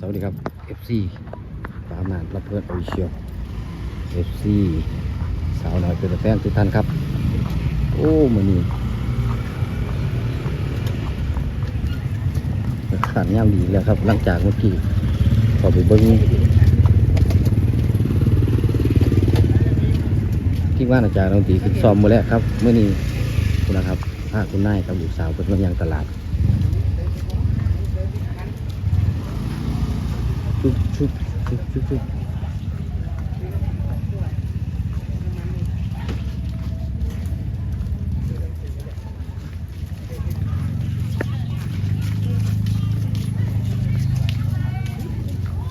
สวัสดีครับ FC ปามานรับเพื่อนโอเชีย FC สาวน้อยเป็นแฟนทุกท่านครับ โอ้มือนี้ขันย่ดีแล้วครับ หลังจากเมื่อกี้พอไปเบิ้งที่ว่านอาจารย์ดนตรีฝึกซ้อมมาแล้วครับเมื่อนี้คุณนะครับพาคุณนายกับลูกสาวเพิ่นมายังตลาด ชุบชุบชุบชุบชุบ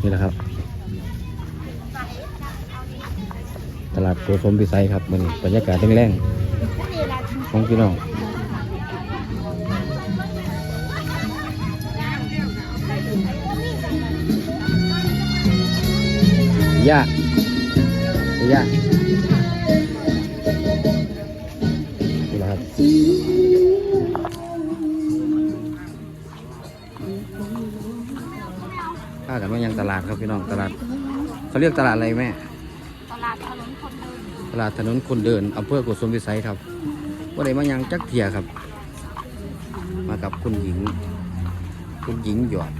นี่แหละครับ ตลาดโกสมพิสัยครับมันบรรยากาศแรงๆของพี่น้อง ย่าย่านี่แหละครับข้ากันมายังตลาดครับพี่น้องตลาดเขาเรียกตลาดอะไรแม่ตลาดถนนคนเดินตลาดถนนคนเดินอำเภอกุสมวิสัยครับว่าได้มายังจักเทียครับ มากับคุณหญิง คุณหญิงหยอด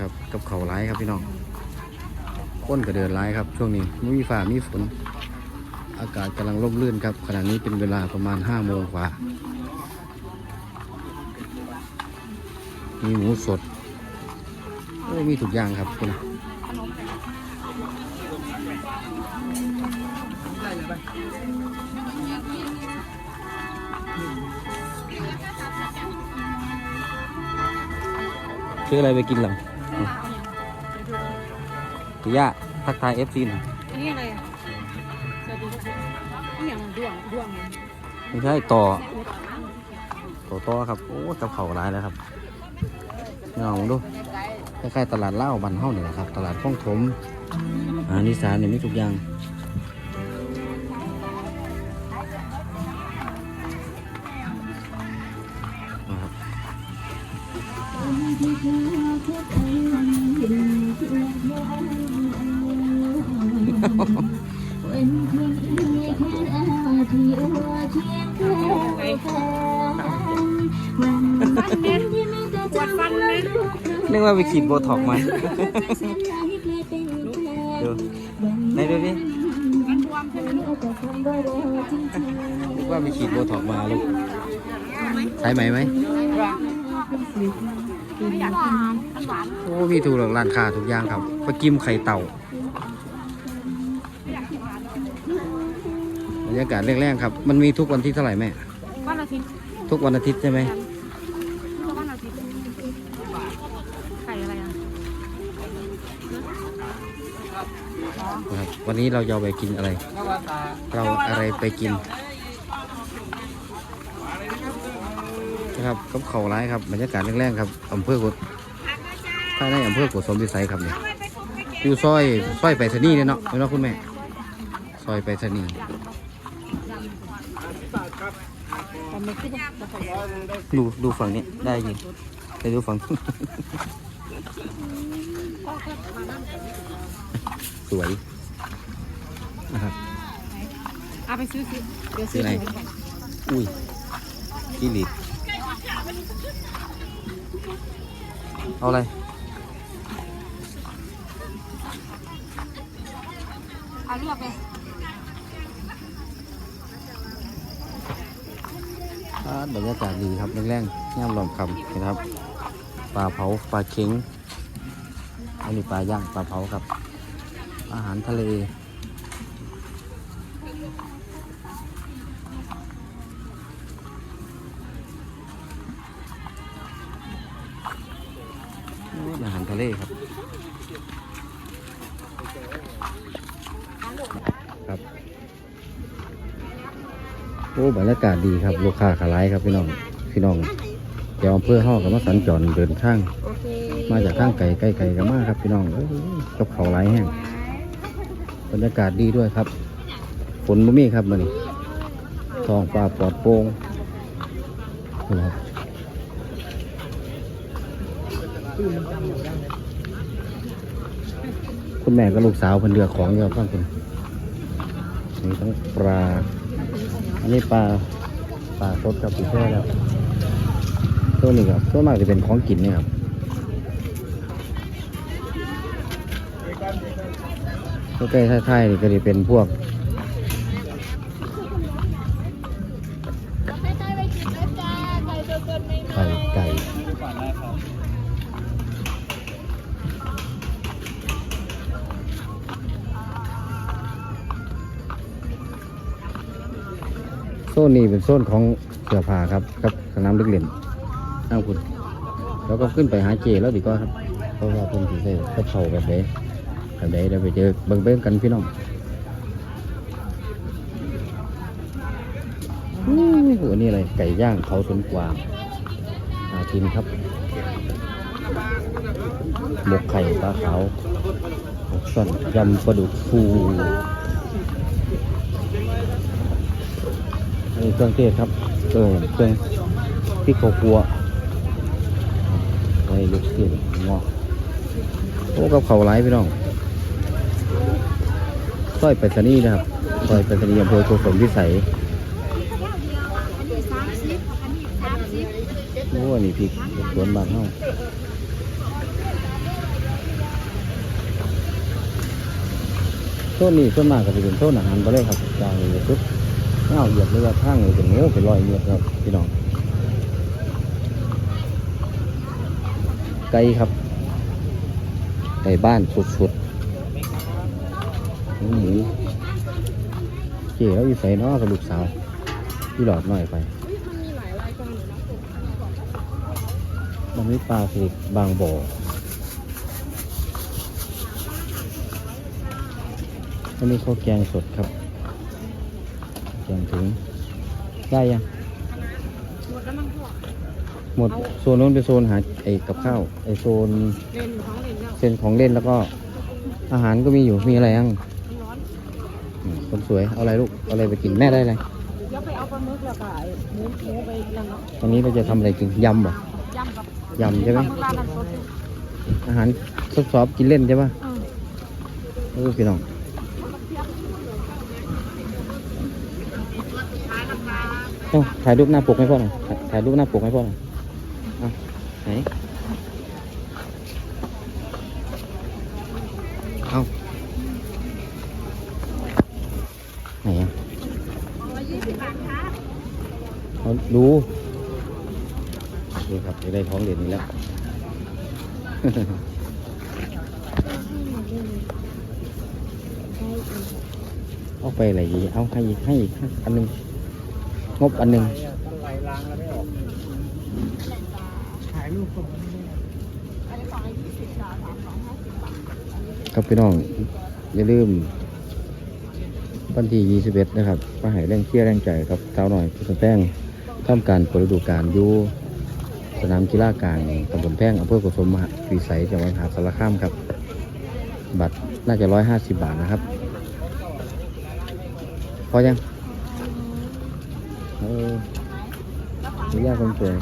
ครับกับเขาวร้ายครับพี่น้องก้นก็เดินร้ายครับ ช่วงนี้ไม่มีฟ้ามีฝน อากาศกำลังร่มรื่นครับ ขณะนี้เป็นเวลาประมาณห้าโมงกว่า มีหมูสดโอ้มีทุกอย่างครับคุณซื้ออะไรไปกินหลัง พี่ย่าทักทายเอฟซีหน่อยอันนี้อะไรอะสวัสดีครับนี่อย่างดวงดวงเนี่ยไม่ใช่ต่อต่อต่อครับ โอ้กับเขาร้ายแล้วครับนี่ลองดูคล้ายๆตลาดเหล้าบันเฮ้าเนี่ยครับ ตลาดข้องถมอาหานิสานเนี่ยมีทุกอย่าง ปวดฟันเลยนึกว่าไปฉีดโบท็อกซ์มา ดูไหนดูดิมันบวมใช่ไหมนึกว่าไปฉีดโบท็อกซ์มาลูกใช้ไหมไหม ไม่อยากกินมันหวานโอ้มีถูกหลักร้านค้าทุกอย่างครับปลากิมไข่เต่าบรรยากาศแรงๆครับ มันมีทุกวันที่เท่าไหร่แม่วันอาทิตย์ทุกวันอาทิตย์ใช่ไหมทุกวันอาทิตย์ไข่อะไรอะนะครับวันนี้เราจะเอาไปกินอะไร เราอะไรไปกิน นะ ครับกับเขาวร้ายครับบรรยากาศแรงๆครับอำเภอกดถ้าในอำเภอกดสมวิสัยครับเนี่ยอยู่ซอยซอยไปรษณีย์เนี่ยเนาะไม่เนาะคุณแม่ซอยไปรษณีย์ผมไม่คิดว่าจะใส่ดูดูฝั่งนี้ได้ยินไปดูฝั่งสวยนะครับเอาไปซื้อสิเดี๋ยวซื้อไหนอุ้ยกิลิด เอาอะไร เอาเลือกเลยอ่าบรรยากาศดีครับแรงๆย่ำลอมคำนะครับ ปลาเผา ปลาเค็งอันนี้ปลาย่าง ปลาเผาครับ อาหารทะเล โอ้อาหารทะเลครับ ครับ โอ้บรรยากาศดีครับ ลูกค้าขาไลครับพี่น้อง พี่น้องแถวอำเภอห้อกับมาสัญจรเดินทาง มาจากข้างไก่ไก่ไก่กันมากครับ พี่น้องเอ้ยกับเขาหลแห้งบรรยากาศดีด้วยครับ ฝนบ่มีครับมันท้องฟ้าปลอดโปร่งนะครับ คุณแม่กับลูกสาวเพิ่นเลือกของเยอะมากคุณมีทั้งปลา อันนี้ปลาปลาสดกับปีแช่แล้วตัวนี้ครับตัวมากจะเป็นของกินนี่ครับตัวใกล้ท้ายๆนี่ก็จะเป็นพวก โซนนี้เป็นโซนของเสือผาครับกับสนามเด็กเล่นนั่งคุณแล้วก็ขึ้นไปหาเจแล้วดีกว่าครับ เพราะว่าเพิ่นสิใส่กระเป๋าแบบไหนแบบไหนเดี๋ยวไปเจอเบิ่งเบิ่งกันพี่น้องนี่อันนี้อะไรไก่ย่างเขาสนกวางหากินครับหมกไข่ปลาขาวหมกช่อนยำปลาดุกฟู มีเครื่องเทศครับเออเครื่องพริกข้าวคั่วไอ้ลูกเสียงงอโอ้กับเขาวหลพี่น้องซอยไปรษณีย์นะครับซอยไปรษณีย์อำเภอโกสมวิสัยสามสิบอันนี้สามสิบโอ้นี่พริกสวนบ้านเฮาโซนนี้ส่วนมากก็จะเป็นโซนอาหารไปเลยครับจางเลยสุด เงาเหยียบเรือทางเลยเป็นโง่เป็นรอยเมียดครับพี่น้องไก่ครับไก่บ้านสุดๆหมูเจ๋แล้วอยู่ใส่น้อกับลูกสาวพี่หลอดหน่อยไปมันมีหลายรายการอยู่นะมันมีปลาสิบางบ่ออันนี้ข้าวแกงสดครับ แกงถึงได้ยังหมดแล้วมั้งพ่อหมดโซนนู้นเป็นโซนหาไอ้กับข้าวไอ้โซนเล่นท้องเล่นแล้วเส้นของเล่นแล้วก็ อาหารก็มีอยู่มีอะไรยังมันร้อนอืมคนสวยเอาอะไรลูกเอาอะไรไปกินแม่ได้เลยเดี๋ยวไปเอาปลาหมึกแล้วก็หมูหมูไปนั่นเนาะวันนี้เราจะทำอะไรกินยำเหรอยำกับยำใช่ไหมปลาหมึกร้านนั้นสดอยู่อาหารซอฟๆกินเล่นใช่ปะเออ เออพี่น้อง เอ้ถ่ายรูปหน้าปกให้พ่อหน่อยถ่ายรูปหน้าปกให้พ่อหน่อยเอาไหนเอาไหนอะเอาดูดูครับจะได้ท้องเหรียญนี้แล้วเอาไปอะไรดีเอาให้อีกให้อีกอันหนึ่ง งบอันหนึ่งครับพี่น้อง อย่าลืมวันที่ 21 นะครับมาให้แรงเชียแรงใจครับสาหน่อยคุณแป้งทำการเปิดฤดูกาลอยู่สนามกีฬากลางตำบลแป้งอำเภอโกสมมหาวิสัยจังหวัดมหาสารคามครับ บัตรน่าจะ 150 บาทนะครับ พอยัง เออนี่ยากคนสวย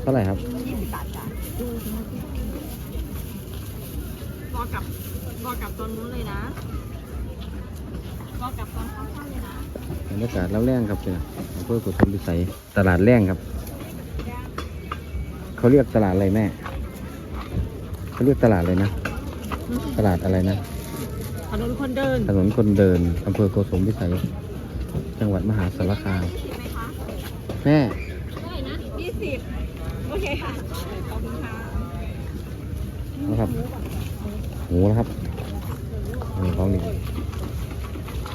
เท่าไหร่ครับรอกลับรอกลับตอนนู้นเลยนะรอกลับตอนค่ำๆเลยนะบรรยากาศแล้วแรงครับเนี่ยอำเภอกุศลวิสัยตลาดแรงครับ เขาเรียกตลาดอะไรแม่เขาเรียกตลาดอะไรนะ ตลาดอะไรนะ ถนนคนเดิน ถนนคนเดินอำเภอโกสมวิสัย จังหวัดมหาสารคามแม่ได้นะยี่สิบโอเคค่ะ ขอบคุณค่ะนะครับหมูนะครับนี่ของนี่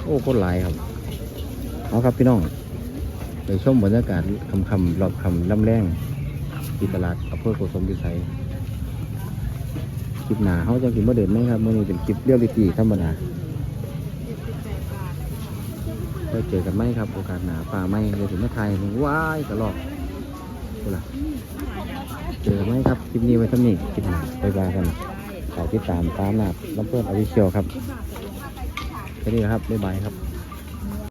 โอ้โคตรหลายครับเอาครับพี่น้องไปชมบรรยากาศคำคำๆรอบคำลำแรงที่ตลาดอำเภอโกสมวิสัยคลิปหนาเขาจะกินเมื่อเดินไหมครับเมื่อนี้เป็นคลิปเรียลลิตี้ธรรมดา ไว้เจอกันไหมครับ โอกาสหนาป่าไหมเดี๋ยวถึงมาไทยว้ายกระลอกกูล่ะเจอไหมครับคลิปนี้ไว้ทำนี้คลิปหนาไปบายกันขอติดตามตามหนาลำเพื่อนอวิเชียวครับแค่นี้นะครับบ๊ายบายครับ